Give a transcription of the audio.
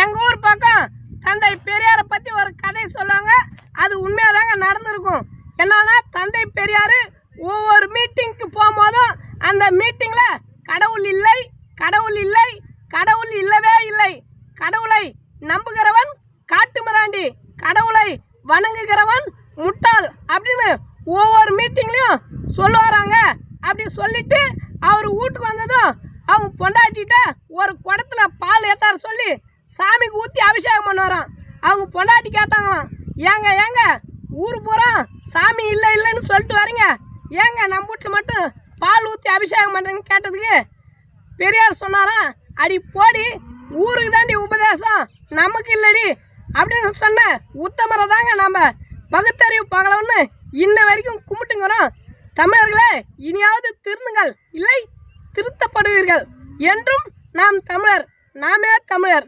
எங்கள் ஊர் பக்கம் தந்தை பெரியாரை பற்றி ஒரு கதை சொல்லுவாங்க. அது உண்மையாக தாங்க நடந்திருக்கும். என்னன்னா தந்தை பெரியார் ஒவ்வொரு மீட்டிங்க்கு போகும்போதும் அந்த மீட்டிங்கில் கடவுள் இல்லை கடவுள் இல்லை கடவுள் இல்லவே இல்லை கடவுளை நம்புகிறவன் காட்டு மிராண்டி கடவுளை வணங்குகிறவன் முட்டாள் அப்படின்னு ஒவ்வொரு மீட்டிங்லையும் சொல்லுவாராங்க. அப்படி சொல்லிட்டு அவர் வீட்டுக்கு வந்ததும் அவங்க பொண்டாட்டிகிட்ட ஒரு குடத்துல பால் ஏத்தார சொல்லி சாமிக்கு ஊற்றி அபிஷேகம் பண்ணுவாராம். அவங்க பொண்டாட்டி கேட்டாங்களாம் ஏங்க ஏங்க ஊர் பூரா சாமி இல்லை இல்லைன்னு சொல்லிட்டு வரீங்க. ஏங்க நம்ம வீட்டில் மட்டும் பால் ஊற்றி அபிஷேகம் பண்ணுறேன்னு கேட்டதுக்கு பெரியார் சொன்னாராம் அடி போடி ஊருக்கு தாண்டி உபதேசம் நமக்கு இல்லடி. அப்படின்னு சொன்ன உத்தமரை தாங்க நம்ம பகுத்தறிவு பகலவன்னு இன்ன வரைக்கும் கும்பிட்டுங்கிறோம். தமிழர்களே இனியாவது திருந்துங்கள். இல்லை திருத்தப்படுவீர்கள். என்றும் நாம் தமிழர் நாமே தமிழர்.